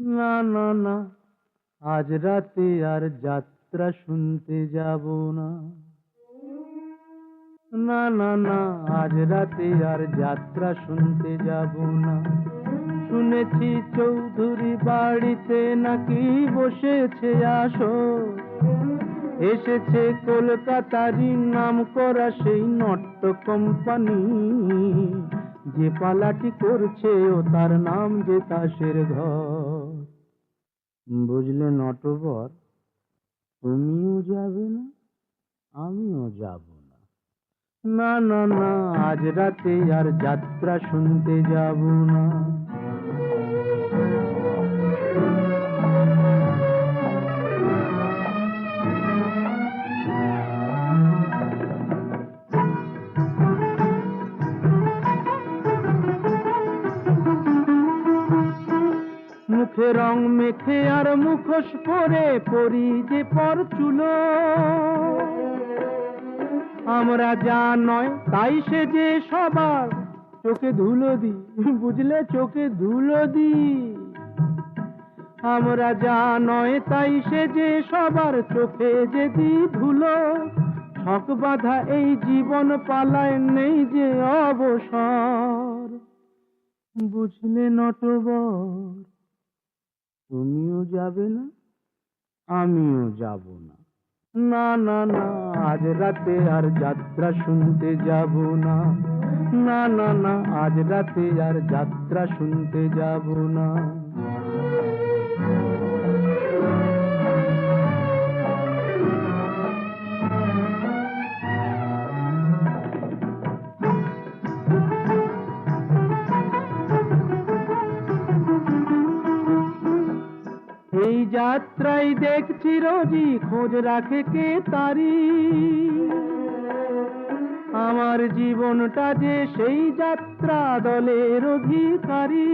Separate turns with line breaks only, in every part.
না না না। আজ রাতে আর যাত্রা শুনতে যাব না। না না না। আজ রাতে আর যাত্রা শুনতে যাব না। শুনেছি চৌধুরী বাড়িতে নাকি বসেছে আসো এসেছে কলকাতারই নাম করা সেই নট্য কোম্পানি যে পালাটি করছে ও তার নাম যে তাসের ঘর। বুঝলে নটবর, তুমিও যাবে না, আমিও যাব না। না না না, আজ রাতে আর যাত্রা শুনতে যাব না। মুখে রং মেখে আর মুখোশ পরে পরি যে পর চুলো। আমরা যা নয়, তাই সে যে সবার চোখে ধুলো দি, বুঝলে চোখে ধুলো দি। আমরা যা নয়, তাই সে যে সবার চোখে যে দি ধুলো। ছক বাঁধা এই জীবন পালায় নেই যে অবসর। বুঝলে নটবর যাবে না, আমিও যাব না। না না না, আজ রাতে আর যাত্রা শুনতে যাব না। না না না, আজ রাতে আর যাত্রা শুনতে যাব না। যাত্রায় দেখছি রোজি খোঁজ রাখে কে তারি। আমার জীবনটা যে সেই যাত্রা দলের অধিকারী।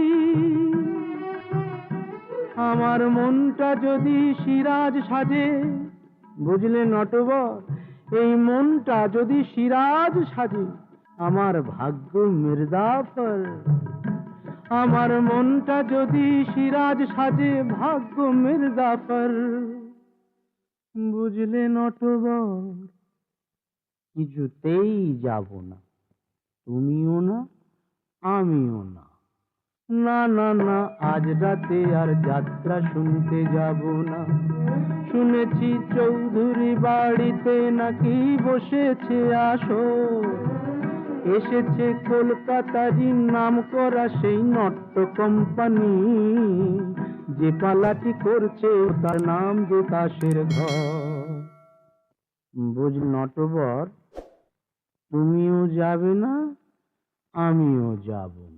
আমার মনটা যদি সিরাজ সাজে, বুঝলে নটবর, এই মনটা যদি সিরাজ সাজে, আমার ভাগ্য মির্জাফর আমার মনটা যদি সিরাজ সাজে ভাগ্য মির্জাফর, বুঝলে নটবর, কিছুতেই যাব না। তুমিও না, আমিও না। না না না, আজ রাতে আর যাত্রা শুনতে যাব না। শুনেছি চৌধুরী বাড়িতে নাকি বসেছে আসো এসেছে কলকাতারই নাম করা সেই নট্য কোম্পানি যে পালাটি করছে তার নাম যে দাসের ঘর। বুঝ নটবর, তুমিও যাবে না, আমিও যাব না।